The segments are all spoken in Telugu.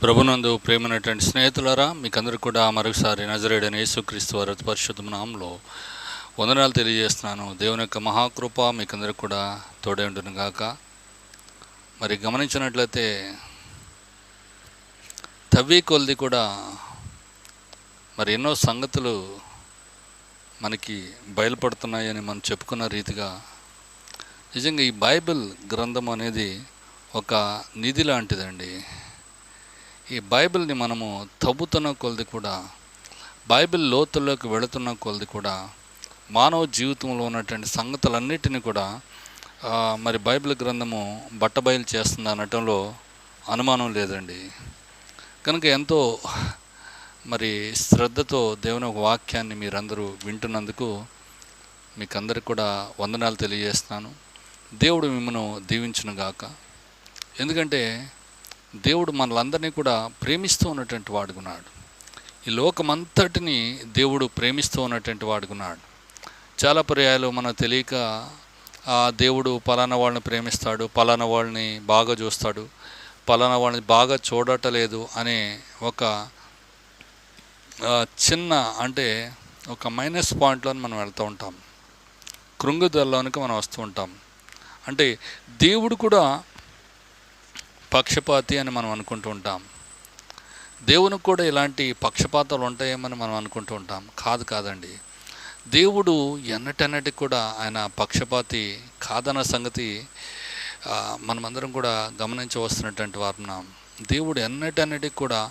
ప్రభునందు ప్రేమైనటువంటి స్నేహితులారా మీకందరూ కూడా మరొకసారి నజరేడని యేసుక్రీస్తు వారి అతి పరిశుద్ధ నామంలో వందనాలు తెలియజేస్తున్నాను. దేవుని యొక్క మహాకృప మీకందరూ కూడా తోడే ఉంటుంది గాక. మరి గమనించినట్లయితే తవ్వి కొలిది కూడా మరి ఎన్నో సంగతులు మనకి బయలుపడుతున్నాయని మనం చెప్పుకున్న రీతిగా నిజంగా ఈ బైబిల్ గ్రంథం అనేది ఒక నిధి లాంటిదండి. ఈ బైబిల్ని మనము తవ్వుతున్న కొలది కూడా బైబిల్ లోతుల్లోకి వెళుతున్న కొలది కూడా మానవ జీవితంలో ఉన్నటువంటి సంగతులన్నిటిని కూడా మరి బైబిల్ గ్రంథము బట్టబయలు చేస్తుంది అనటంలో అనుమానం లేదండి. కనుక ఎంతో మరి శ్రద్ధతో దేవుని ఒక వాక్యాన్ని మీరందరూ వింటున్నందుకు మీకు అందరికి కూడా వందనాలు తెలియజేస్తున్నాను. దేవుడు మిమ్మను దీవించునుగాక. ఎందుకంటే దేవుడు మనలందరినీ కూడా ప్రేమిస్తూ ఉన్నటువంటి వాడుకున్నాడు ఈ లోకమంతటిని దేవుడు ప్రేమిస్తూ ఉన్నటువంటి వాడుకున్నాడు చాలా పర్యాయాలు మనం తెలియక ఆ దేవుడు పలానా వాళ్ళని ప్రేమిస్తాడు పలానా వాళ్ళని బాగా చూస్తాడు పలానా వాళ్ళని బాగా చూడటలేదు అనే ఒక చిన్న అంటే ఒక మైనస్ పాయింట్లో మనం వెళ్తూ ఉంటాం. కృంగుదలలోనికి మనం వస్తూ ఉంటాం. అంటే దేవుడు కూడా పక్షపాతి అని మనం అనుకుంటూ ఉంటాం. దేవునికి కూడా ఇలాంటి పక్షపాతాలు ఉంటాయేమని మనం అనుకుంటూ ఉంటాం. కాదు కాదండి. దేవుడు ఎన్నటన్నటికి కూడా ఆయన పక్షపాతి కాదన్న సంగతి మనమందరం కూడా గమనించవస్తున్నటువంటి వారున్నాం దేవుడు ఎన్నటన్నిటికి కూడా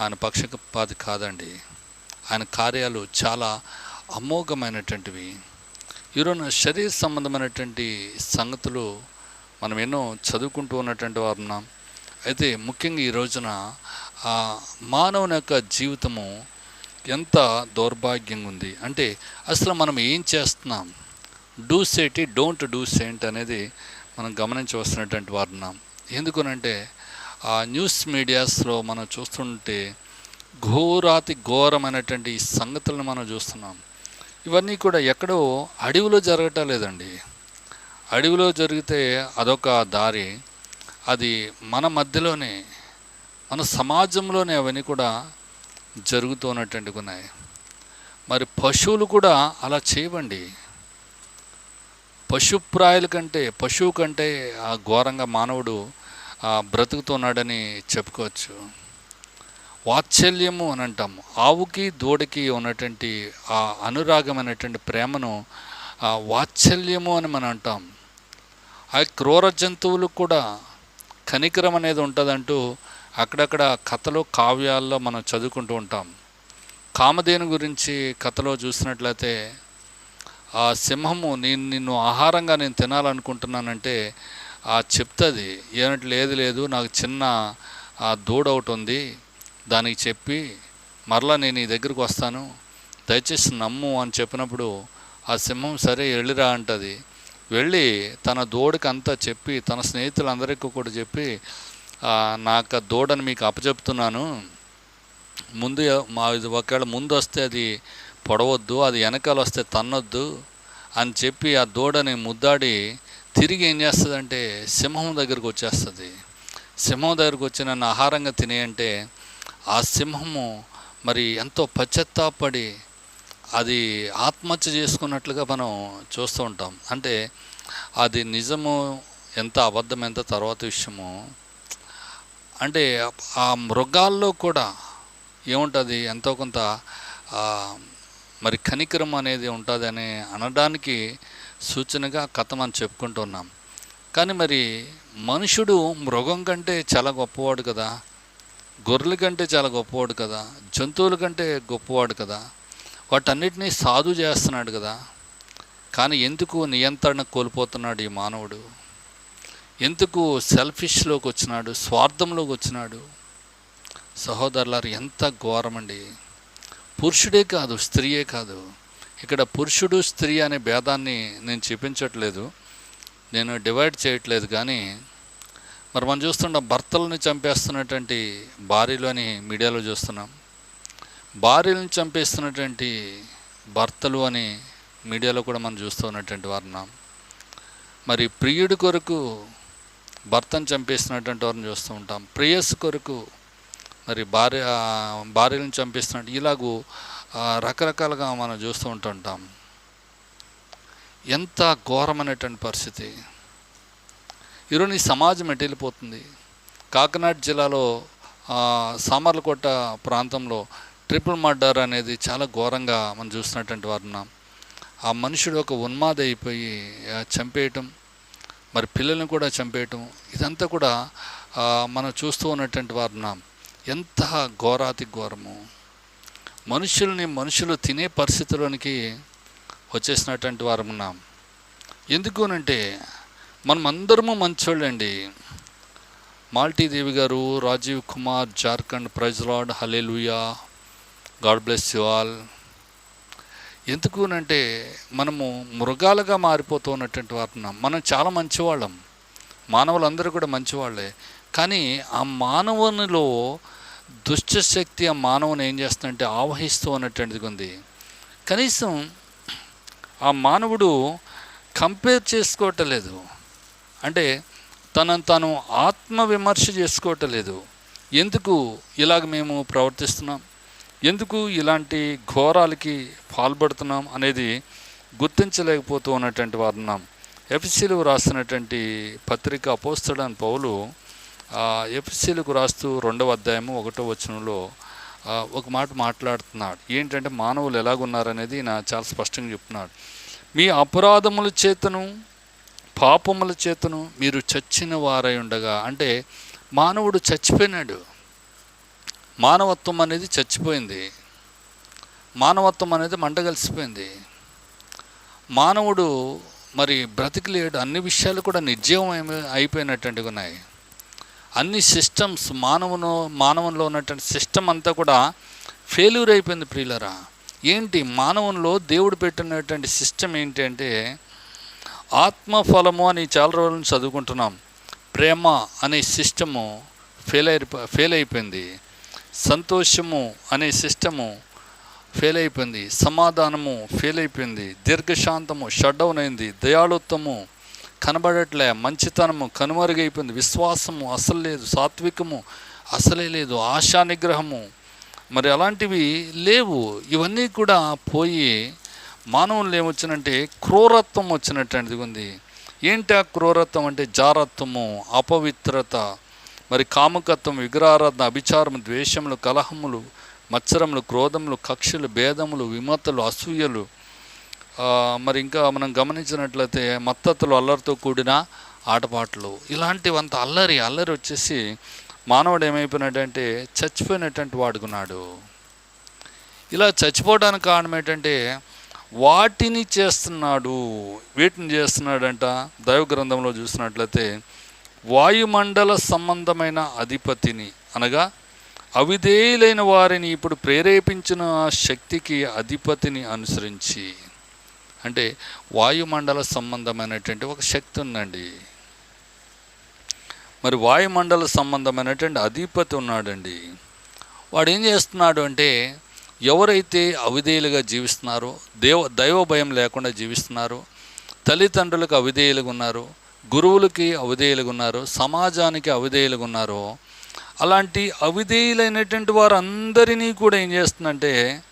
ఆయన పక్షపాతి కాదండి. ఆయన కార్యాలు చాలా అమోఘమైనటువంటివి. ఈరోజు శరీర సంబంధమైనటువంటి సంగతులు మనం ఎన్నో చదువుకుంటూ ఉన్నటువంటి వారున్నాం అయితే ముఖ్యంగా ఈ రోజున ఆ మానవుని యొక్క జీవితము ఎంత దౌర్భాగ్యంగా ఉంది అంటే అసలు మనం ఏం చేస్తున్నాం? డూ సేటి డోంట్ డూ సెంట్ అనేది మనం గమనించవలసినటువంటి వారు ఎందుకనంటే ఆ న్యూస్ మీడియాస్లో మనం చూస్తుంటే ఘోరాతి ఘోరమైనటువంటి ఈ సంగతులను మనం చూస్తున్నాం. ఇవన్నీ కూడా ఎక్కడో అడవిలో జరగటం లేదండి. అడవిలో జరిగితే అదొక దారి. అది మన మధ్యలోనే మన సమాజంలోనే అవన్నీ కూడా జరుగుతున్నటువంటి ఉన్నాయి. మరి పశువులు కూడా అలా చేయవండి. పశుప్రాయుల కంటే పశువు కంటే ఆ ఘోరంగా మానవుడు బ్రతుకుతున్నాడని చెప్పుకోవచ్చు. వాత్సల్యము అని అంటాము. ఆవుకి దూడకి ఉన్నటువంటి ఆ అనురాగమైనటువంటి ప్రేమను ఆ వాత్సల్యము అని మనం అంటాం. ఆ క్రూర జంతువులు కూడా కనికరం అనేది ఉంటుందంటూ అక్కడక్కడ కథలు కావ్యాల్లో మనం చదువుకుంటూ ఉంటాం. కామధేను గురించి కథలో చూసినట్లయితే ఆ సింహము నేను నిన్ను ఆహారంగా నేను తినాలనుకుంటున్నానంటే ఆ చెప్తుంది ఏమంటే లేదు లేదు నాకు చిన్న ఆ దూడ ఒకటి ఉంది దానికి చెప్పి మరలా నేను నీ దగ్గరకు వస్తాను. దయచేసి నమ్ము అని చెప్పినప్పుడు ఆ సింహం సరే వెళ్ళిరా అంటది. వెళ్ళి తన దూడకి అంతా చెప్పి తన స్నేహితులందరికీ కూడా చెప్పి నాకు దూడని మీకు అప్పచెప్తున్నాను. ముందు మా ఇది ఒకవేళ ముందు వస్తే అది పొడవద్దు అది వెనకాల వస్తే తన్నొద్దు అని చెప్పి ఆ దూడని ముద్దాడి తిరిగి ఏం చేస్తుందంటే సింహం దగ్గరకు వచ్చేస్తుంది. సింహం దగ్గరకు వచ్చి నన్ను ఆహారంగా తినేయంటే ఆ సింహము మరి ఎంతో పశ్చత్తాపడి అది ఆత్మహత్య చేసుకున్నట్లుగా మనం చూస్తూ ఉంటాం. అంటే అది నిజము ఎంత అబద్ధం ఎంత తర్వాత విషయము. అంటే ఆ మృగాల్లో కూడా ఏముంటుంది? ఎంతో కొంత మరి కనికరం అనేది ఉంటుంది అని అనడానికి సూచనగా కథ మనం చెప్పుకుంటున్నాం కానీ మరి మనుషుడు మృగం కంటే చాలా గొప్పవాడు కదా? గొర్రెల కంటే చాలా గొప్పవాడు కదా? జంతువుల కంటే గొప్పవాడు కదా? వాటన్నిటినీ సాధు చేస్తున్నాడు కదా. కానీ ఎందుకు నియంత్రణ కోల్పోతున్నాడు ఈ మానవుడు? ఎందుకు సెల్ఫిష్లోకి వచ్చినాడు? స్వార్థంలోకి వచ్చినాడు? సహోదరులారు ఎంత ఘోరమండి. పురుషుడే కాదు స్త్రీయే కాదు. ఇక్కడ పురుషుడు స్త్రీ అనే భేదాన్ని నేను చూపించట్లేదు. నేను డివైడ్ చేయట్లేదు కానీ మరి మనం చూస్తుంటాం భర్తలను చంపేస్తున్నటువంటి భార్యలు అని మీడియాలో చూస్తున్నాం. భార్యలను చంపేస్తున్నటువంటి భర్తలు అని మీడియాలో కూడా మనం చూస్తూ ఉన్నటువంటి వారిన మరి ప్రియుడి కొరకు భర్తను చంపేస్తున్నటువంటి వారిని చూస్తూ ఉంటాం. ప్రేయస్ కొరకు మరి భార్య భార్యలను చంపేస్తున్నట్టు ఇలాగూ రకరకాలుగా మనం చూస్తూ ఉంటుంటాం. ఎంత ఘోరమైనటువంటి పరిస్థితి. ఈరోజు ఈ సమాజం ఎటు వెళ్ళిపోతుంది? కాకినాడ జిల్లాలో సామర్లకోట ప్రాంతంలో ట్రిపుల్ మర్డర్ అనేది చాలా ఘోరంగా మనం చూస్తున్నటువంటి వారు ఉన్నాం. ఆ మనుషుడు ఒక ఉన్మాద అయిపోయి చంపేయటం మరి పిల్లల్ని కూడా చంపేయటం ఇదంతా కూడా మనం చూస్తూ ఉన్నటువంటి వారు ఉన్నాం. ఎంత ఘోరాతి ఘోరము. మనుషుల్ని మనుషులు తినే పరిస్థితిలోనికి వచ్చేసినటువంటి వారు ఉన్నాం. ఎందుకు అంటే మనం అందరము మంచోళ్ళండి. మాల్టీదేవి గారు Rajiv Kumar Jharkhand praise Lord hallelujah God bless you all ఎందుకు అంటే మనము మృగాలుగా మారిపోతూ ఉన్నటువంటి వారు మనం చాలా మంచివాళ్ళం. మానవులందరూ కూడా మంచివాళ్ళే. కానీ ఆ మానవునిలో దుష్టశక్తి ఆ మానవుని ఏం చేస్తుందంటే ఆవహిస్తూ ఉన్నటువంటిది ఉంది. కనీసం ఆ మానవుడు కంపేర్ చేసుకోవటలేదు. అంటే తనను తాను ఆత్మ విమర్శ చేసుకోవటలేదు. ఎందుకు ఇలాగ మేము ప్రవర్తిస్తున్నాం? ఎందుకు ఇలాంటి ఘోరాలకి పాల్పడుతున్నాం అనేది గుర్తించలేకపోతూ ఉన్నటువంటి వారు ఉన్నాం. ఎఫ్సీలు రాస్తున్నటువంటి పత్రిక అపోస్తడని పౌలు ఎఫ్సీలకు రాస్తూ రెండవ అధ్యాయము ఒకటో వచనంలో ఒక మాట మాట్లాడుతున్నాడు. ఏంటంటే మానవులు ఎలాగున్నారనేది నా చాలా స్పష్టంగా చెప్తున్నాడు. మీ అపరాధముల చేతను పాపముల చేతను మీరు చచ్చిన వారై ఉండగా అంటే మానవుడు చచ్చిపోయినాడు. మానవత్వం అనేది చచ్చిపోయింది. మానవత్వం అనేది మంటగలిసిపోయింది మానవుడు మరి బ్రతికిలేడు. అన్ని విషయాలు కూడా నిర్జీవం అయిపోయినటువంటివి ఉన్నాయి. అన్ని సిస్టమ్స్ మానవును మానవంలో ఉన్నటువంటి సిస్టమ్ అంతా కూడా ఫెయిల్యూర్ అయిపోయింది ప్రియులరా. ఏంటి? మానవంలో దేవుడు పెట్టినటువంటి సిస్టమ్ ఏంటి అంటే ఆత్మఫలము అని చాలా రోజుల నుంచి చదువుకుంటున్నాం. ప్రేమ అనే సిస్టము ఫెయిల్ అయి ఫెయిల్ అయిపోయింది. సంతోషము అనే సిస్టము ఫెయిల్ అయిపోయింది సమాధానము ఫెయిల్ అయిపోయింది దీర్ఘశాంతము షట్డౌన్ అయింది దయాళుత్వము కనబడట్లే మంచితనము కనుమరుగైపోయింది విశ్వాసము అసలు లేదు సాత్వికము అసలే లేదు ఆశా నిగ్రహము. మరి అలాంటివి లేవు. ఇవన్నీ కూడా పోయి మానవులు ఏమొచ్చినంటే క్రూరత్వం వచ్చినట్టు ఉంది ఏంటి ఆ క్రూరత్వం అంటే జారత్వము అపవిత్రత. మరి కామకత్వం విగ్రహారాధన అభిచారము ద్వేషములు కలహములు మత్సరములు క్రోధములు కక్షలు భేదములు విమతలు అసూయలు మరి ఇంకా మనం గమనించినట్లయితే మత్తతలు అల్లరితో కూడిన ఆటపాటలు ఇలాంటివంత అల్లరి అల్లరి వచ్చేసి మానవుడు ఏమైపోయినాడంటే చచ్చిపోయినటువంటి వాడుకున్నాడు. ఇలా చచ్చిపోవడానికి కారణం ఏంటంటే వాటిని చేస్తున్నాడు వీటిని చేస్తున్నాడంట దైవ గ్రంథంలో చూసినట్లయితే వాయుమండల సంబంధమైన అధిపతిని అనగా అవిధేయులైన వారిని ఇప్పుడు ప్రేరేపించిన శక్తికి అధిపతిని అనుసరించి అంటే వాయుమండల సంబంధమైనటువంటి ఒక శక్తి ఉందండి. మరి వాయుమండల సంబంధమైనటువంటి అధిపతి ఉన్నాడండి. వాడు ఏం చేస్తున్నాడు అంటే ఎవరైతే అవిధేయులుగా జీవిస్తున్నారో దేవ దైవ భయం లేకుండా జీవిస్తున్నారో తల్లిదండ్రులకు అవిధేయులుగా ఉన్నారు గురువులకి అవిధేయులుగా ఉన్నారు సమాజానికి అవిధేయులుగున్నారో అలాంటి అవిధేయులైనటువంటి వారందరినీ కూడా ఏం చేస్తుందంటే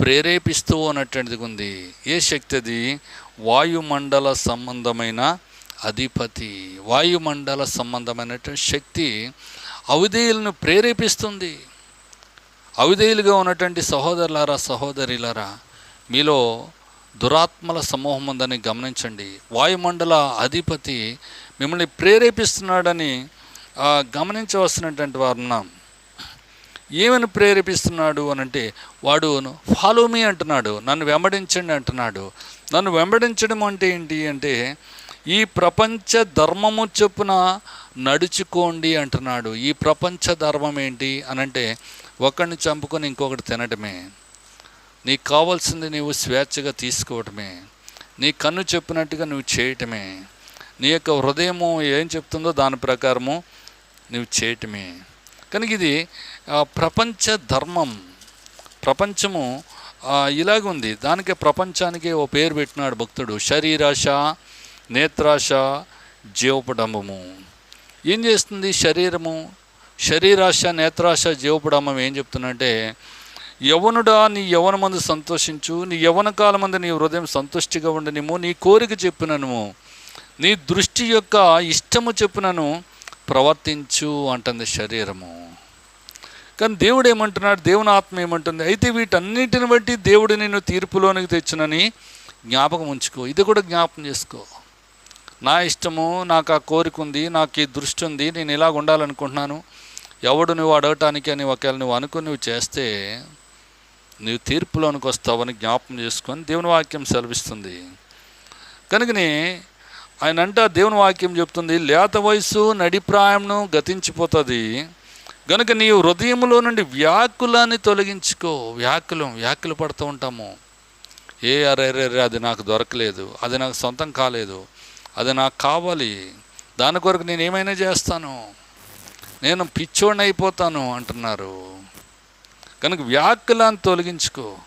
ప్రేరేపిస్తూ అన్నటువంటిది ఉంది. ఏ శక్తి అది వాయుమండల సంబంధమైన అధిపతి. వాయుమండల సంబంధమైనటువంటి శక్తి అవిధేయులను ప్రేరేపిస్తుంది. అవిధేయులుగా ఉన్నటువంటి సహోదరులారా సహోదరులారా మీలో దురాత్మల సమూహం ఉందని గమనించండి. వాయుమండల అధిపతి మిమ్మల్ని ప్రేరేపిస్తున్నాడని గమనించవలసినటువంటి వారు ఉన్నాం. ఏమని ప్రేరేపిస్తున్నాడు అని అంటే వాడు ఫాలో మీ అంటున్నాడు. నన్ను వెంబడించండి అంటున్నాడు. నన్ను వెంబడించడం అంటే ఏంటి? అంటే ఈ ప్రపంచ ధర్మము చొప్పున నడుచుకోండి అంటున్నాడు. ఈ ప్రపంచ ధర్మం ఏంటి? అనంటే ఒకరిని చంపుకొని ఇంకొకటి తినటమే. నీకు కావాల్సింది నీవు స్వేచ్ఛగా తీసుకోవటమే. నీ కన్ను చెప్పినట్టుగా నువ్వు చేయటమే. నీ యొక్క హృదయము ఏం చెప్తుందో దాని ప్రకారము నువ్వు చేయటమే. కనుక ఇది ప్రపంచ ధర్మం. ప్రపంచము ఇలాగుంది దానికి ప్రపంచానికి ఓ పేరు పెట్టినాడు భక్తుడు. శరీరాశ నేత్రాశ జీవపడంబము. ఏం చేస్తుంది శరీరము? శరీరాశ నేత్రాశ జీవపుడమ్మం ఏం చెప్తుందంటే యవనుడా నీ యవన మందు సంతోషించు. నీ యవన కాలం మందు నీ హృదయం సంతుష్టిగా ఉండనిము నీ కోరిక చెప్పినను. నీ దృష్టి యొక్క ఇష్టము చెప్పినను ప్రవర్తించు అంటుంది శరీరము. కానీ దేవుడు ఏమంటున్నాడు? దేవుని ఆత్మ ఏమంటుంది? అయితే వీటన్నిటిని బట్టి దేవుడు నేను తీర్పులోనికి తెచ్చునని జ్ఞాపకం ఉంచుకో. ఇది కూడా జ్ఞాపకం చేసుకో. నా ఇష్టము నాకు ఆ కోరిక ఉంది నాకు ఈ దృష్టి ఉంది నేను ఇలాగ ఉండాలనుకుంటున్నాను. ఎవడు నువ్వు అడగటానికి అని ఒకవేళ నువ్వు అనుకుని నువ్వు చేస్తే నీవు తీర్పులోనికి వస్తావని జ్ఞాపం చేసుకొని దేవుని వాక్యం సెలవిస్తుంది. కనుకనే ఆయన అంట దేవుని వాక్యం చెప్తుంది లేత వయసు నడిప్రాయంను గతించిపోతుంది. గనుక నీ హృదయంలో నుండి వ్యాకులాన్ని తొలగించుకో. వ్యాకులం వ్యాకులు పడుతూ ఉంటాము. ఏ అరే అరే అరే అది నాకు దొరకలేదు అది నాకు సొంతం కాలేదు అది నాకు కావాలి దాని కొరకు నేను ఏమైనా చేస్తాను? నేను పిచ్చోడిని అయిపోతాను అంటున్నారు. కనుక వ్యాకులాన్ని తొలగించుకో.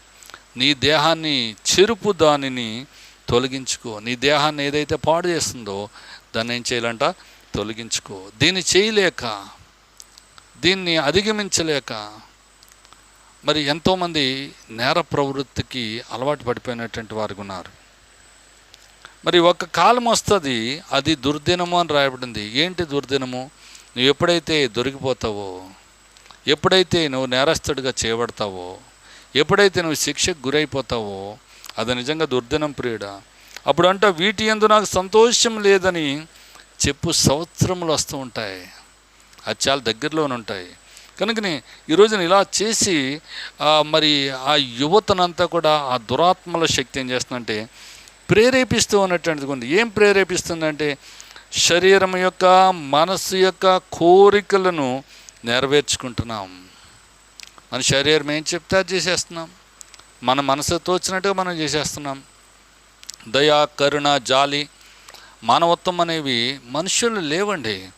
నీ దేహాన్ని చెరుపు దానిని తొలగించుకో. నీ దేహాన్ని ఏదైతే పాడు చేస్తుందో దాన్ని ఏం చేయాలంట? తొలగించుకో. దీన్ని చేయలేక దీన్ని అధిగమించలేక మరి ఎంతోమంది నేర ప్రవృత్తికి అలవాటు పడిపోయినటువంటి వారు ఉన్నారు. మరి ఒక కాలం వస్తుంది అది దుర్దినము అని రాయబడింది. ఏంటి దుర్దినము? నువ్వు ఎప్పుడైతే దొరికిపోతావో ఎప్పుడైతే నువ్వు నేరస్తుడిగా చేయబడతావో ఎప్పుడైతే నువ్వు శిక్షకు గురైపోతావో అది నిజంగా దుర్దినం ప్రియుడ. అప్పుడు అంట వీటి ఎందు నాకు సంతోషం లేదని చెప్పు సంవత్సరములు వస్తూ ఉంటాయి. అది చాలా దగ్గరలోనే ఉంటాయి. కనుకని ఈరోజున ఇలా చేసి మరి ఆ యువతనంతా కూడా ఆ దురాత్మల శక్తి ఏం చేస్తుందంటే ప్రేరేపిస్తూ ఉన్నటువంటిది ఉంది ఏం ప్రేరేపిస్తుందంటే శరీరం యొక్క మనస్సు యొక్క కోరికలను నెరవేర్చుకుంటున్నాం. మన శరీరం ఏం చెప్తే అది చేసేస్తున్నాం. మన మనసు తోచినట్టుగా మనం చేసేస్తున్నాం. దయా కరుణ జాలి మానవత్వం అనేవి మనుషులు లేవండి.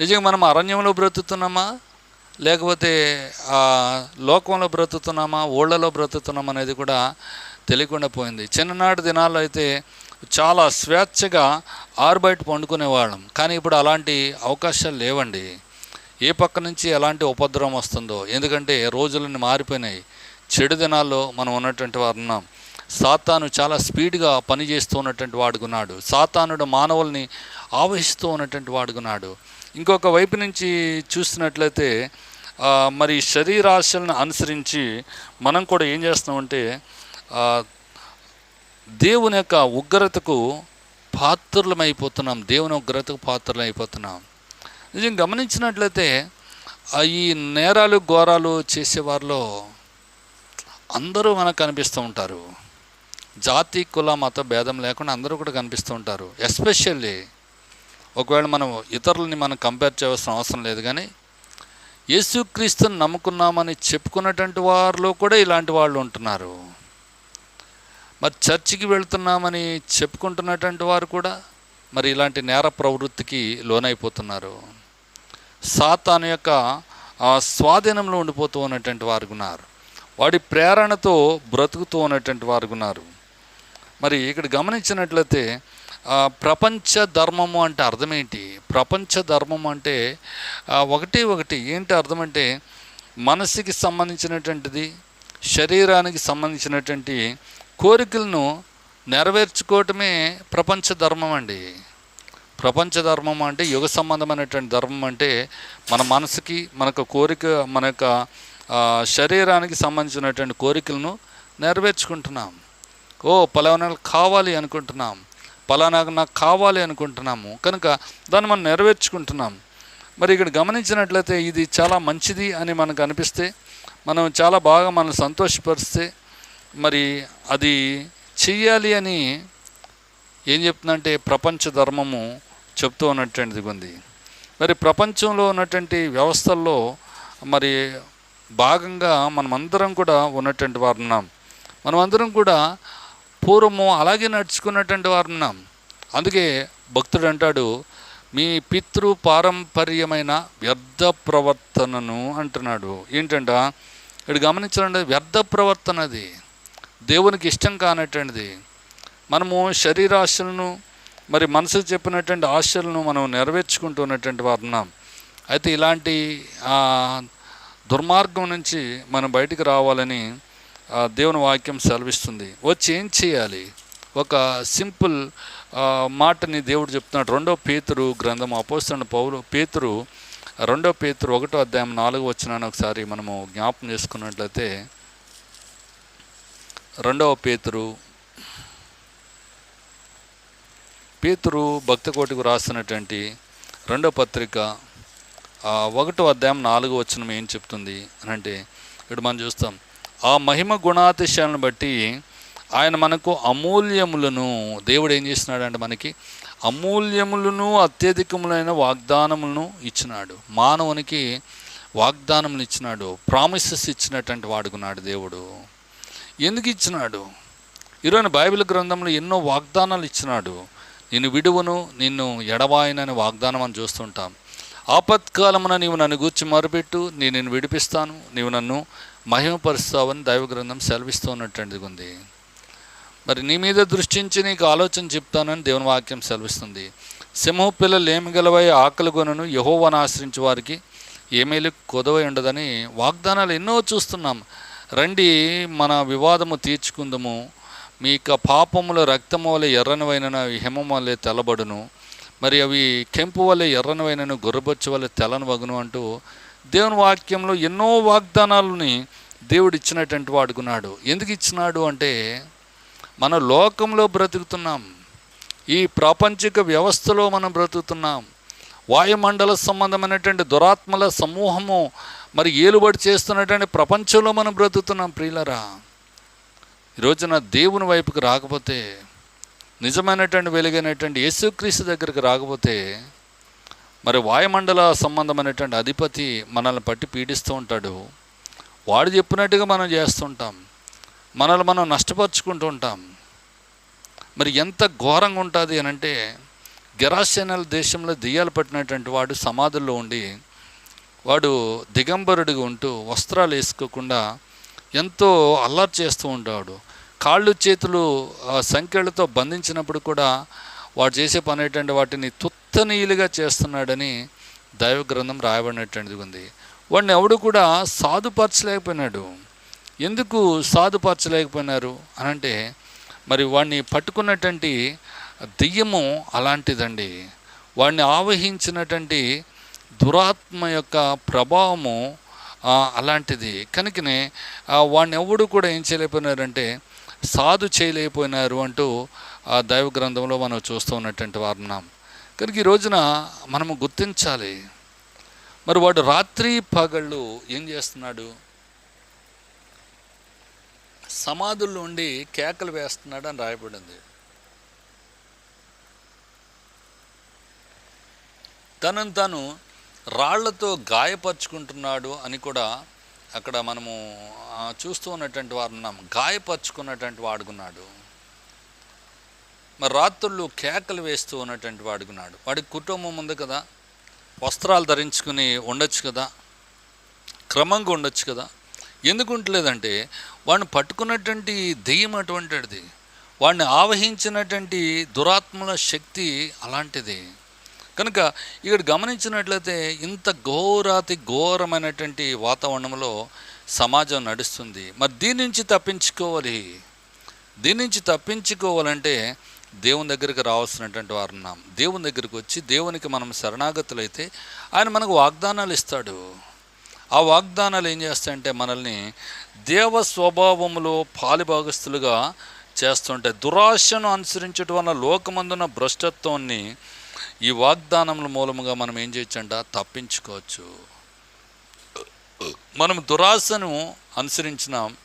నిజంగా మనం అరణ్యంలో బ్రతుకుతున్నామా? లేకపోతే లోకంలో బ్రతుకుతున్నామా? ఊళ్ళలో బ్రతుకుతున్నామా అనేది కూడా తెలియకుండా పోయింది. చిన్ననాటి దినాల్లో అయితే చాలా స్వేచ్ఛగా ఆరుబయట పండుకునేవాళ్ళం. కానీ ఇప్పుడు అలాంటి అవకాశాలు లేవండి. ఏ పక్క నుంచి ఎలాంటి ఉపద్రవం వస్తుందో. ఎందుకంటే రోజులన్నీ మారిపోయినాయి. చెడు దినాల్లో మనం ఉన్నటువంటి వారు ఉన్నాం. సాతాను చాలా స్పీడ్గా పనిచేస్తూ ఉన్నటువంటి వాడుకున్నాడు సాతానుడు మానవుల్ని ఆవహిస్తూ ఉన్నటువంటి వాడుకున్నాడు ఇంకొక వైపు నుంచి చూస్తున్నట్లయితే మరి శరీరాశలను అనుసరించి మనం కూడా ఏం చేస్తున్నామంటే దేవుని యొక్క ఉగ్రతకు పాత్రలమైపోతున్నాం. దేవుని ఉగ్రతకు పాత్రలమైపోతున్నాం. నిజం గమనించినట్లయితే ఆ ఈ నేరాలు ఘోరాలు చేసేవారిలో అందరూ మనకు కనిపిస్తూ ఉంటారు. జాతి కుల మత భేదం లేకుండా అందరూ కూడా కనిపిస్తూ ఉంటారు. ఎస్పెషల్లీ ఒకవేళ మనం ఇతరులని మనం కంపేర్ చేయాల్సిన అవసరం లేదు కానీ యేసుక్రీస్తుని నమ్ముకున్నామని చెప్పుకున్నటువంటి వారిలో కూడా ఇలాంటి వాళ్ళు ఉంటున్నారు. మరి చర్చికి వెళ్తున్నామని చెప్పుకుంటున్నటువంటి వారు కూడా మరి ఇలాంటి నేర ప్రవృత్తికి లోనైపోతున్నారు. సాతాను యొక్క స్వాధీనంలో ఉండిపోతూ ఉన్నటువంటి వారు ఉన్నారు. వాడి ప్రేరణతో బ్రతుకుతూ ఉన్నటువంటి వారు ఉన్నారు. మరి ఇక్కడ గమనించినట్లయితే ప్రపంచ ధర్మము అంటే అర్థం ఏంటి ప్రపంచ ధర్మం అంటే ఒకటి ఒకటి ఏంటి అర్థం అంటే మనసుకి సంబంధించినటువంటిది శరీరానికి సంబంధించినటువంటి కోరికలను నెరవేర్చుకోవటమే ప్రపంచ ధర్మం అండి. ప్రపంచ ధర్మం అంటే యుగ సంబంధమైనటువంటి ధర్మం అంటే మన మనసుకి మనకు కోరిక మన యొక్క శరీరానికి సంబంధించినటువంటి కోరికలను నెరవేర్చుకుంటున్నాం. ఓ పలానా కావాలి అనుకుంటున్నాం. పలానా నాకు కావాలి అనుకుంటున్నాము. కనుక దాన్ని మనం నెరవేర్చుకుంటున్నాం. మరి ఇక్కడ గమనించినట్లయితే ఇది చాలా మంచిది అని మనకు అనిపిస్తే మనం చాలా బాగా మనం సంతోషపరిస్తే మరి అది చెయ్యాలి అని ఏం చెప్తుందంటే ప్రపంచ ధర్మము చెప్తూ ఉన్నటువంటిది ఉంది మరి ప్రపంచంలో ఉన్నటువంటి వ్యవస్థల్లో మరి భాగంగా మనమందరం కూడా ఉన్నటువంటి వారు ఉన్నాం మనమందరం కూడా పూర్వము అలాగే నడుచుకున్నటువంటి వారు ఉన్నాం అందుకే భక్తుడు అంటాడు మీ పితృ పారంపర్యమైన వ్యర్థ ప్రవర్తనను అంటున్నాడు. ఏంటంట? ఇక్కడ గమనించాలంటే వ్యర్థ ప్రవర్తన అది. దేవునికి ఇష్టం కానటువంటిది. మనము శరీరాశలను మరి మనసుకు చెప్పినటువంటి ఆశలను మనం నెరవేర్చుకుంటూ ఉన్నటువంటి వారు ఉన్నాం. అయితే ఇలాంటి దుర్మార్గం నుంచి మనం బయటికి రావాలని దేవుని వాక్యం సెలవిస్తుంది. వచ్చి ఏం చేయాలి? ఒక సింపుల్ మాటని దేవుడు చెప్తున్నాడు. రెండో పేతురు గ్రంథం అపోస్తున్న పౌరు పేతురు రెండో పేతురు ఒకటో అధ్యాయం నాలుగు వచ్చినాను ఒకసారి మనము జ్ఞాపం చేసుకున్నట్లయితే రెండవ పేతురు పేతురు భక్త రాస్తున్నటువంటి రాసినటువంటి రెండో పత్రిక ఒకటో అధ్యాయం నాలుగో వచనం ఏం చెప్తుంది అని అంటే ఇప్పుడు మనం చూస్తాం ఆ మహిమ గుణాతిశయాలను బట్టి ఆయన మనకు అమూల్యములను దేవుడు ఏం చేసినాడంటే మనకి అమూల్యములను అత్యధికములైన వాగ్దానములను ఇచ్చినాడు. మానవునికి వాగ్దానములు ఇచ్చినాడు ప్రామిసెస్ ఇచ్చినటువంటి వాడుకున్నాడు దేవుడు. ఎందుకు ఇచ్చినాడు? ఈరోజు బైబిల్ గ్రంథంలో ఎన్నో వాగ్దానాలు ఇచ్చినాడు. నిన్ను విడువను నిన్ను ఎడవాయనని వాగ్దానం అని చూస్తుంటాం. ఆపత్కాలమున నీవు నన్ను గూర్చి మరుపెట్టు నేను నిన్ను విడిపిస్తాను. నీవు నన్ను మహిమపరుస్తావని దైవ గ్రంథం సెలవిస్తూ ఉంది మరి నీ మీద దృష్టించి నీకు ఆలోచన చెప్తానని దేవుని వాక్యం సెలవిస్తుంది. సింహ పిల్లలు ఏమి గలవై ఆకలి కొనను యహోవాను ఆశ్రయించే వారికి ఏమేలు కొదవై ఉండదని వాగ్దానాలు ఎన్నో చూస్తున్నాం. రండి మన వివాదము తీర్చుకుందాము. మీ యొక్క పాపముల రక్తము వలె ఎర్రనివైన హిమం వల్లే తెల్లబడును. మరి అవి కెంపు వలె ఎర్రనివైనను గుర్రబొచ్చు వలె తెల్లని వగును అంటూ దేవుని వాక్యంలో ఎన్నో వాగ్దానాలని దేవుడు ఇచ్చినటువంటి వాడుకున్నాడు. ఎందుకు ఇచ్చినాడు అంటే మన లోకంలో బ్రతుకుతున్నాం. ఈ ప్రాపంచిక వ్యవస్థలో మనం బ్రతుకుతున్నాం. వాయుమండల సంబంధమైనటువంటి దురాత్మల సమూహము మరి ఏలుబడి చేస్తున్నటువంటి ప్రపంచంలో మనం బ్రతుకుతున్నాం ప్రియులరా. ఈ రోజున దేవుని వైపుకి రాకపోతే నిజమైనటువంటి వెలుగైనటువంటి యేసుక్రీస్తు దగ్గరికి రాకపోతే మరి వాయుమండల సంబంధమైనటువంటి అధిపతి మనల్ని పట్టి పీడిస్తూ ఉంటాడు. వాడు చెప్పినట్టుగా మనం చేస్తుంటాం. మనల్ని మనం నష్టపరుచుకుంటూ ఉంటాం. మరి ఎంత ఘోరంగా ఉంటుంది అని అంటే గెరాసేనల దేశంలో దెయ్యాలు పట్టినటువంటి వాడు సమాధుల్లో ఉండి వాడు దిగంబరుడిగా ఉంటూ వస్త్రాలు వేసుకోకుండా ఎంతో అల్లరి చేస్తూ ఉంటాడు. కాళ్ళు చేతులు సంఖ్యలతో బంధించినప్పుడు కూడా వాడు చేసే పని ఏంటంటే వాటిని తుత్తనీయులుగా చేస్తున్నాడని దైవ గ్రంథం రాయబడినటువంటిది ఉంది. వాడిని ఎవడు కూడా సాధుపరచలేకపోయినాడు. ఎందుకు సాధుపరచలేకపోయినారు? అని అంటే మరి వాడిని పట్టుకున్నటువంటి దెయ్యము అలాంటిదండి. వాడిని ఆవహించినటువంటి దురాత్మ యొక్క ప్రభావము అలాంటిది. కనుకనే వాడిని ఎవడు కూడా ఏం చేయలేకపోయినారంటే సాధు చేయలేకపోయినారు అంటూ ఆ దైవ గ్రంథంలో మనం చూస్తూ ఉన్నటువంటి వారున్నాం కనుక ఈ రోజున మనము గుర్తించాలి. మరి వాడు రాత్రి పగళ్ళు ఏం చేస్తున్నాడు? సమాధుల్లో ఉండి కేకలు వేస్తున్నాడు అని రాయబడింది. తనను తాను రాళ్ళతో గాయపరుచుకుంటున్నాడు అని కూడా అక్కడ మనము చూస్తూ ఉన్నటువంటి వారు ఉన్నాం. గాయపరుచుకున్నటువంటి వాడుకున్నాడు మరి రాత్రుళ్ళు కేకలు వేస్తూ ఉన్నటువంటి వాడుకున్నాడు వాడి కుటుంబం ఉంది కదా. వస్త్రాలు ధరించుకుని ఉండొచ్చు కదా. క్రమంగా ఉండొచ్చు కదా. ఎందుకు ఉండలేదంటే వాడిని పట్టుకున్నటువంటి దెయ్యం అటువంటిది. వాడిని ఆవహించినటువంటి దురాత్మల శక్తి అలాంటిది. కనుక ఇక్కడ గమనించినట్లయితే ఇంత ఘోరాతి ఘోరమైనటువంటి వాతావరణంలో సమాజం నడుస్తుంది. మరి దీని నుంచి తప్పించుకోవాలి. దీని నుంచి తప్పించుకోవాలంటే దేవుని దగ్గరికి రావాల్సినటువంటి వారు ఉన్నాం. దేవుని దగ్గరికి వచ్చి దేవునికి మనం శరణాగతులైతే ఆయన మనకు వాగ్దానాలు ఇస్తాడు. ఆ వాగ్దానాలు ఏం చేస్తాయంటే మనల్ని దేవ స్వభావములో పాలిభాగస్తులుగా చేస్తుంటాయి. దురాశను అనుసరించడం వల్ల లోకమందున భ్రష్టత్వాన్ని ఈ వాగ్దానముల మూలముగా మనం ఏం చేయొచ్చంట? తప్పించుకోవచ్చు. మనం దురాశను అనుసరించినాం.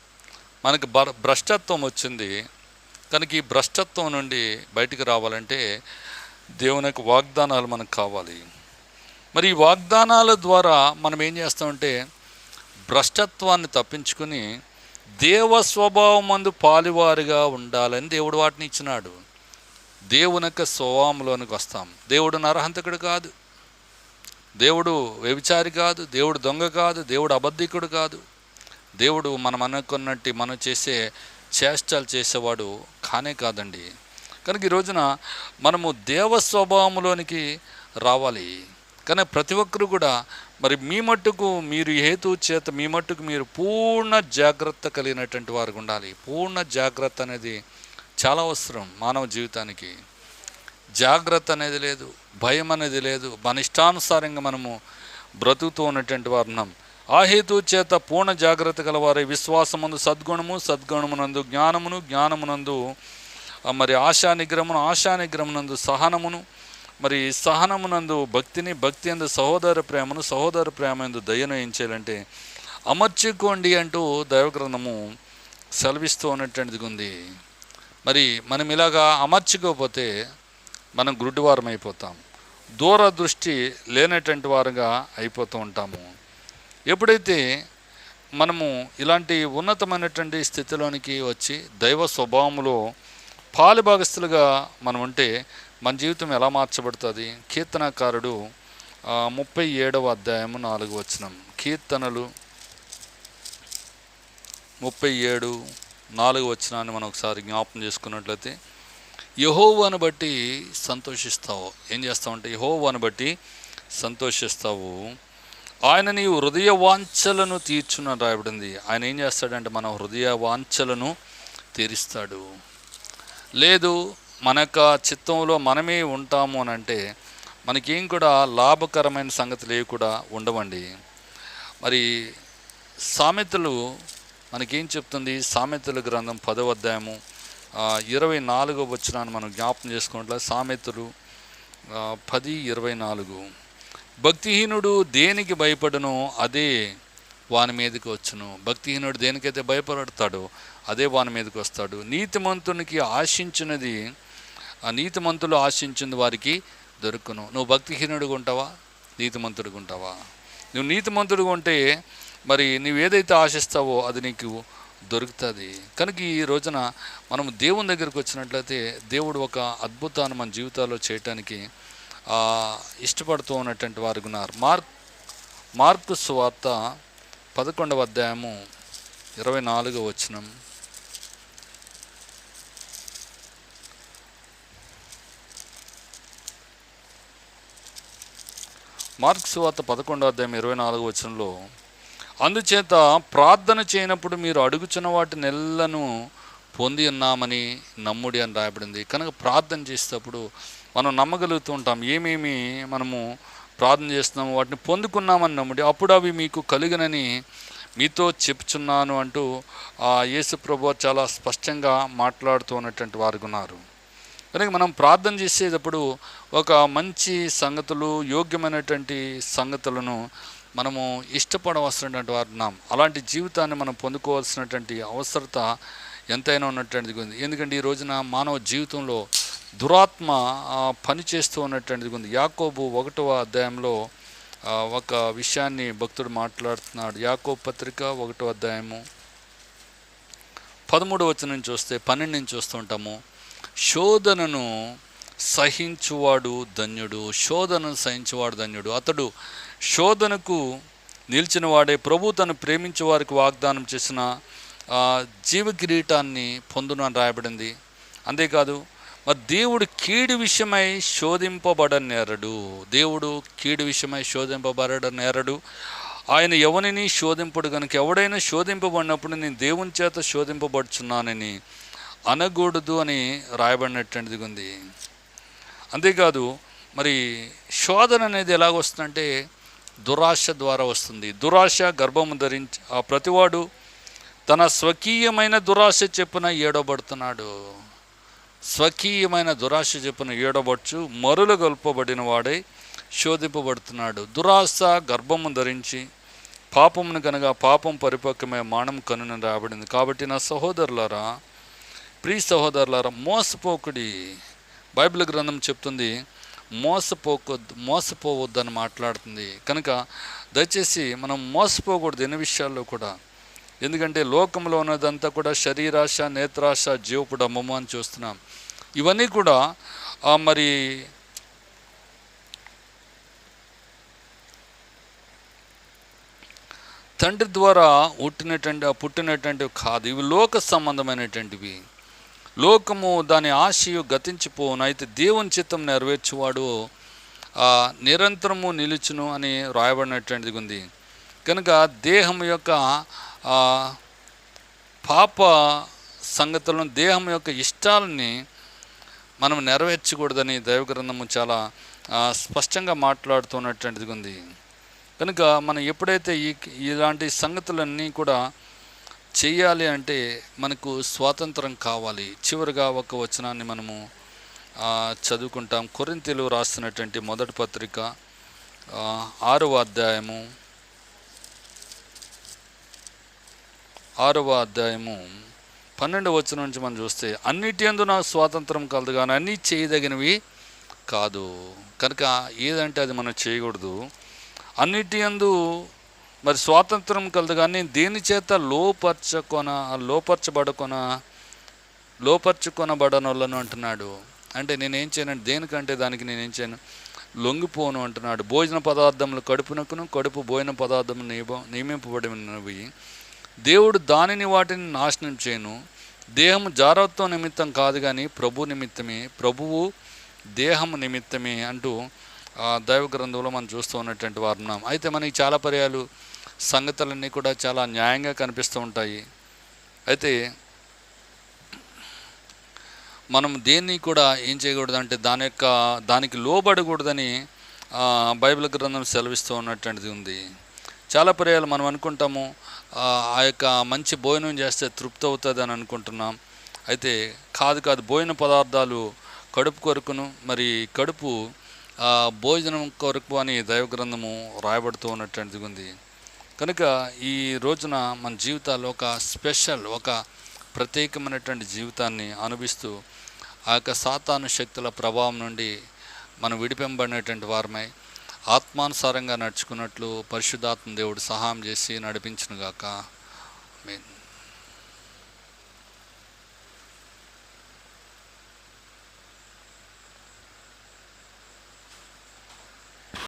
మనకి బర భ్రష్టత్వం వచ్చింది. కనుక ఈ భ్రష్టత్వం నుండి బయటికి రావాలంటే దేవుని యొక్క వాగ్దానాలు మనకు కావాలి. మరి ఈ వాగ్దానాల ద్వారా మనం ఏం చేస్తామంటే భ్రష్టత్వాన్ని తప్పించుకుని దేవ స్వభావం మందు పాలివారిగా ఉండాలని దేవుడు వాటిని ఇచ్చినాడు. దేవుని యొక్క స్వభావంలోనికి వస్తాం. దేవుడు నరహంతకుడు కాదు. దేవుడు వ్యభిచారి కాదు. దేవుడు దొంగ కాదు. దేవుడు అబద్ధికుడు కాదు. దేవుడు మనం అనుకున్నట్టు మనం చేసే చేష్టలు చేసేవాడు కానే కాదండి. కనుక ఈ రోజున మనము దేవ స్వభావంలోనికి రావాలి. కానీ ప్రతి ఒక్కరు కూడా మరి మీ మట్టుకు మీరు హేతు చేత మీ మట్టుకు మీరు పూర్ణ జాగ్రత్త కలిగినటువంటి వారికి ఉండాలి. పూర్ణ జాగ్రత్త అనేది చాలా అవసరం మానవ జీవితానికి. జాగ్రత్త అనేది లేదు భయం అనేది లేదు. మన ఇష్టానుసారంగా మనము బ్రతుకుతూ ఉన్నటువంటి వారు ఉన్నాం. ఆ హేతు చేత పూర్ణ జాగ్రత్త గలవారి విశ్వాసముందు సద్గుణము సద్గుణమునందు జ్ఞానమును జ్ఞానమునందు మరి ఆశా నిగ్రహమును ఆశా నిగ్రహమునందు సహనమును మరి సహనమునందు భక్తిని భక్తి ఎందు సహోదర ప్రేమను సహోదర ప్రేమ ఎందు దయను ఏం చేయాలంటే అమర్చుకోండి అంటూ దైవగ్రంథము సెలవిస్తూ ఉన్నటువంటిది ఉంది. మరి మనం ఇలాగా అమర్చుకోకపోతే మనం గుడ్డివారం అయిపోతాం. దూరదృష్టి లేనటువంటి వారుగా అయిపోతూ ఉంటాము. ఎప్పుడైతే మనము ఇలాంటి ఉన్నతమైనటువంటి స్థితిలోనికి వచ్చి దైవ స్వభావంలో పాలుభాగస్తులుగా మనం ఉంటే మన జీవితం ఎలా మార్చబడుతుంది? కీర్తనకారుడు ముప్పై ఏడవ అధ్యాయము నాలుగు వచనం. కీర్తనలు ముప్పై ఏడు నాలుగు వచ్చినాన్ని మనం ఒకసారి జ్ఞాపకం చేసుకున్నట్లయితే యహోవాను బట్టి సంతోషిస్తావు. ఏం చేస్తావంటే యహోవాను బట్టి సంతోషిస్తావు. ఆయన నీ హృదయ వాంఛలను తీర్చున రాయబడింది. ఆయన ఏం చేస్తాడంటే మన హృదయ వాంఛలను తీరుస్తాడు. లేదు మన యొక్క చిత్తంలో మనమే ఉంటాము అని అంటే మనకేం కూడా లాభకరమైన సంగతులు ఏవి కూడా ఉండవండి. మరి సామెతలు మనకేం చెప్తుంది? సామెతల గ్రంథం పదవ అధ్యాయము ఇరవై నాలుగో వచ్చినాన్ని మనం జ్ఞాపకం చేసుకున్నట్లయితే సామెతలు పది ఇరవై నాలుగు. భక్తిహీనుడు దేనికి భయపడను? అదే వాని మీదకి వచ్చును. భక్తిహీనుడు దేనికైతే భయపడతాడో అదే వాని మీదకి వస్తాడు. నీతిమంతునికి ఆశించినది ఆ నీతిమంతులు ఆశించింది వారికి దొరుకును. నువ్వు భక్తిహీనుడిగా ఉంటావా నీతిమంతుడిగా ఉంటావా నువ్వు నీతిమంతుడిగా ఉంటే మరి నీవు ఏదైతే ఆశిస్తావో అది నీకు దొరుకుతుంది. కనుక ఈ రోజున మనం దేవుని దగ్గరికి వచ్చినట్లయితే దేవుడు ఒక అద్భుతాన్ని మన జీవితాల్లో చేయటానికి ఇష్టపడుతూ ఉన్నటువంటి వారు ఉన్నారు. మార్క్ మార్కు సువార్త పదకొండవ అధ్యాయము ఇరవై నాలుగో వచనం. మార్క్ వార్త పదకొండో అధ్యాయం ఇరవై నాలుగో వచనంలో అందుచేత ప్రార్థన చేయనప్పుడు మీరు అడుగుచున్న వాటి నెలను పొంది ఉన్నామని నమ్ముడి అని రాయబడింది. కనుక ప్రార్థన చేసేటప్పుడు మనం నమ్మగలుగుతూ ఉంటాం. ఏమేమి మనము ప్రార్థన చేస్తున్నాము వాటిని పొందుకున్నామని నమ్ముడి అప్పుడు అవి మీకు కలిగినని మీతో చెప్పుచున్నాను అంటూ ఆ యేసు ప్రభు చాలా స్పష్టంగా మాట్లాడుతూ ఉన్నటువంటి వారు ఉన్నారు. కనుక మనం ప్రార్థన చేసేటప్పుడు ఒక మంచి సంగతులు యోగ్యమైనటువంటి సంగతులను మనము ఇష్టపడవలసినటువంటి వారున్నాం అలాంటి జీవితాన్ని మనం పొందుకోవాల్సినటువంటి అవసరత ఎంతైనా ఉన్నటువంటిది ఉంది. ఎందుకంటే ఈ రోజున మానవ జీవితంలో దురాత్మ పనిచేస్తూ పని చేస్తూ ఉన్నటువంటిది ఉంది. యాకోబు ఒకటవ అధ్యాయంలో ఒక విషయాన్ని భక్తుడు మాట్లాడుతున్నాడు. యాకోబు పత్రిక ఒకటో అధ్యాయము పదమూడు వచ్చిన నుంచి వస్తే పన్నెండు నుంచి వస్తుంటాము శోధనను సహించువాడు ధన్యుడు శోధనను సహించువాడు ధన్యుడు. అతడు శోధనకు నిలిచిన వాడే. ప్రభు తను ప్రేమించే వారికి వాగ్దానం చేసిన జీవ కిరీటాన్ని పొందును అని రాయబడింది. అంతేకాదు మరి దేవుడు కీడు విషయమై శోధింపబడనేరడు. దేవుడు కీడు విషయమై శోధింపబడనేరడు. ఆయన ఎవరిని శోధింపడు? కనుక ఎవడైనా శోధింపబడినప్పుడు నేను దేవుని చేత శోధింపబడుచున్నానని అనకూడదు అని రాయబడినటువంటిది ఉంది. అంతేకాదు మరి శోధన అనేది ఎలాగొస్తుందంటే దురాశ ద్వారా వస్తుంది. దురాశ గర్భము ధరించి ఆ ప్రతివాడు తన స్వకీయమైన దురాశ చెప్పున ఏడబడుతున్నాడు స్వకీయమైన దురాశ చెప్పున ఏడబడుచు మరులు గొల్పబడిన వాడై శోధింపబడుతున్నాడు. దురాశ గర్భము ధరించి పాపమును కనుక పాపం పరిపక్వమే మానం కనున రాబడింది కాబట్టి నా సహోదరులరా ప్రియ సహోదరులారా మోసపోకుడి బైబిల్ గ్రంథం చెప్తుంది మోసపోకొద్దు మోసపోవద్దని మాట్లాడుతుంది. కనుక దయచేసి మనం మోసపోకూడదు ఎన్ని విషయాల్లో కూడా. ఎందుకంటే లోకంలో ఉన్నదంతా కూడా శరీరాశ నేత్రాశ జీవపుడమ్మము అని చూస్తున్నాం. ఇవన్నీ కూడా మరి తండ్రి ద్వారా పుట్టినటువంటి పుట్టినటువంటివి కాదు ఇవి లోక సంబంధమైనటువంటివి. లోకము దాని ఆశయు గతించిపోను అయితే దేవుని చిత్తం నెరవేర్చేవాడు నిరంతరము నిలుచును అని రాయబడినటువంటిది ఉంది. కనుక దేహం యొక్క పాప సంగతులను దేహం యొక్క ఇష్టాలని మనం నెరవేర్చకూడదని దైవగ్రంథము చాలా స్పష్టంగా మాట్లాడుతున్నటువంటిది ఉంది. కనుక మనం ఎప్పుడైతే ఈ ఇలాంటి సంగతులన్నీ కూడా చేయాలి అంటే మనకు స్వాతంత్రం కావాలి. చివరిగా ఒక వచనాన్ని మనము చదువుకుంటాం. కొరింతలు రాస్తున్నటువంటి మొదటి పత్రిక ఆరవ అధ్యాయము. ఆరవ అధ్యాయము. పన్నెండవ వచనం నుంచి మనం చూస్తే అన్నిటి యందు నాకు స్వాతంత్రం కలదు కానీ అన్నీ చేయదగినవి కాదు. కనుక ఏదంటే అది మనం చేయకూడదు. అన్నిటి యందు మరి స్వాతంత్రం కలదు కానీ దేని చేత లోపరచకొన లోపరచబడకొన లోపరచుకొనబడనోళ్ళను అంటున్నాడు. అంటే నేనేం చేయను దేనికంటే దానికి నేనేం చేయను? లొంగిపోను అంటున్నాడు. భోజన పదార్థములు కడుపునకును కడుపు భోజన పదార్థములు నియమ నియమింపబడినవి. దేవుడు దానిని వాటిని నాశనం చేయను. దేహం జారత్వం నిమిత్తం కాదు కానీ ప్రభు నిమిత్తమే ప్రభువు దేహం నిమిత్తమే అంటూ ఆ దైవ గ్రంథంలో మనం చూస్తూ ఉన్నటువంటి వారు ఉన్నాం. అయితే మనకి చాలా పర్యాలు సంగతులన్నీ కూడా చాలా న్యాయంగా కనిపిస్తూ ఉంటాయి. అయితే మనం దేన్ని కూడా ఏం చేయకూడదు అంటే దాని యొక్క దానికి లోబడకూడదని బైబిల్ గ్రంథం సెలవిస్తూ ఉన్నటువంటిది ఉంది. చాలా పర్యాలు మనం అనుకుంటాము ఆ యొక్క మంచి భోజనం చేస్తే తృప్తి అవుతుంది అని అనుకుంటున్నాం. అయితే కాదు కాదు భోజన పదార్థాలు కడుపు కొరకును మరి కడుపు భోజనం కొరకు అని దైవ గ్రంథము రాయబడుతూ ఉన్నటువంటిది ఉంది. కనుక ఈ రోజున మన జీవితాల్లో ఒక స్పెషల్ ఒక ప్రత్యేకమైనటువంటి జీవితాన్ని అనుభవిస్తూ ఆ యొక్క సాతాను శక్తుల ప్రభావం నుండి మనం విడిపింబడినటువంటి వారమై ఆత్మానుసారంగా నడుచుకున్నట్లు పరిశుద్ధాత్మ దేవుడు సహాయం చేసి నడిపించునుగాక. మీన్